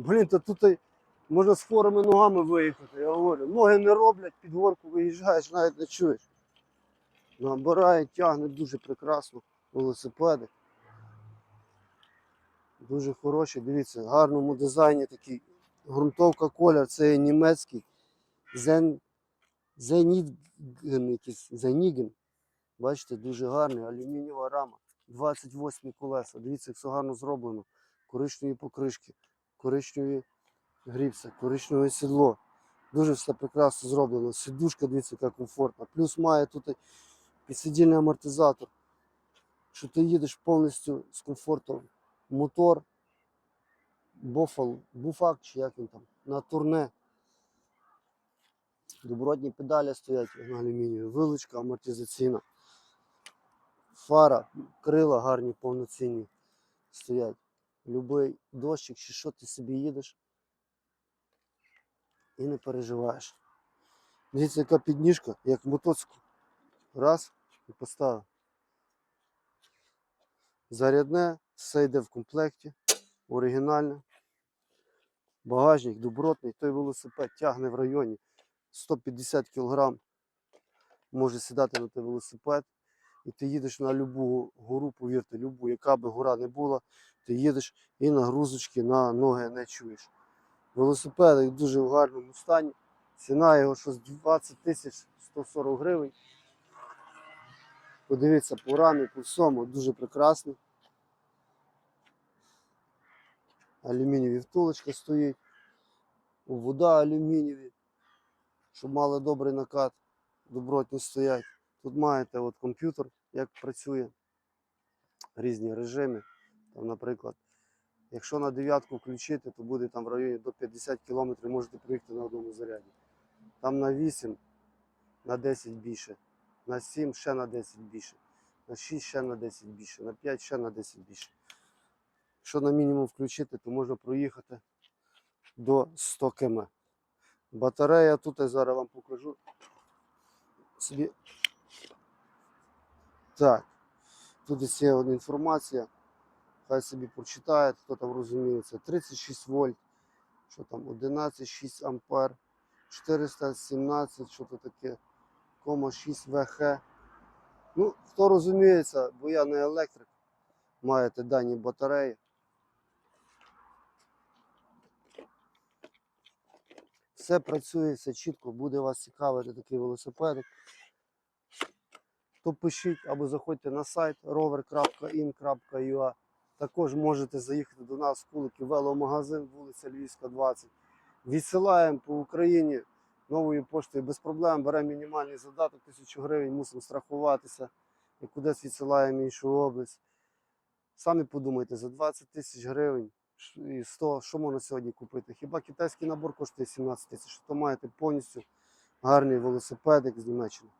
Блін, то тут можна з хворими ногами виїхати. Я говорю, ноги не роблять, під горку виїжджаєш, навіть не чуєш. Набирає, тягне дуже прекрасно велосипеди. Дуже хороші, дивіться, в гарному дизайні такий. Грунтовка колір, це німецький. Зен... Зенітген якийсь. Зеніген. Бачите, дуже гарний, алюмінієва рама. 28 колеса. Дивіться, як все гарно зроблено. Коричневі покришки, коричневі гріпси, коричневе сідло. Дуже все прекрасно зроблено. Сидушка, дивіться, яка комфортна. Плюс має тут підсидільний амортизатор. Що ти їдеш повністю з комфортом. Мотор, бофал, буфак, чи як він там, на турне. Добротні педалі стоять на алюмінію, вилучка амортизаційна. Фара, крила гарні, повноцінні стоять. Любий дощик, чи що ти собі їдеш і не переживаєш. Дивіться, яка підніжка, як мотоцикл. Раз і поставив. Зарядне, все йде в комплекті, оригінальне. Багажник добротний, той велосипед тягне в районі 150 кг. Може сідати на той велосипед. І ти їдеш на любу гору, повірте, любу, яка би гора не була, ти їдеш і нагрузочки на ноги не чуєш. Велосипед дуже в гарному стані. Ціна його щось 20 тисяч 140 гривень. Подивіться по рамі, по всьому, дуже прекрасний. Алюмінієві втулочка стоїть. Вода алюмінієві, щоб мали добрий накат, добротні стоять. Тут маєте от комп'ютер, як працює, різні режими. Там, наприклад, якщо на дев'ятку включити, то буде там в районі до 50 км можете приїхати на одному заряді. Там на 8, на 10 більше, на 7 ще на 10 більше, на 6 ще на 10 більше, на 5 ще на 10 більше. Якщо на мінімум включити, то можна проїхати до 100 км. Батарея тут я зараз вам покажу. Собі. Так, тут є інформація. Хай собі прочитає, хто там розуміється. 36 вольт, що там 11,6 ампер, 417, що то таке, кома 6 ВХ. Ну, хто розуміється, бо я не електрик, маєте дані батареї. Все працює, все чітко, буде вас цікавити такий велосипедик. То пишіть або заходьте на сайт rover.in.ua. Також можете заїхати до нас в Куликів веломагазин, вулиця Львівська, 20. Відсилаємо по Україні новою поштою без проблем. Беремо мінімальний задаток, 1000 гривень, мусимо страхуватися і кудись відсилаємо іншу область. Самі подумайте, за 20 тисяч гривень і 100, що можна сьогодні купити? Хіба китайський набор коштує 17 тисяч, то маєте повністю гарний велосипедик з Німеччини.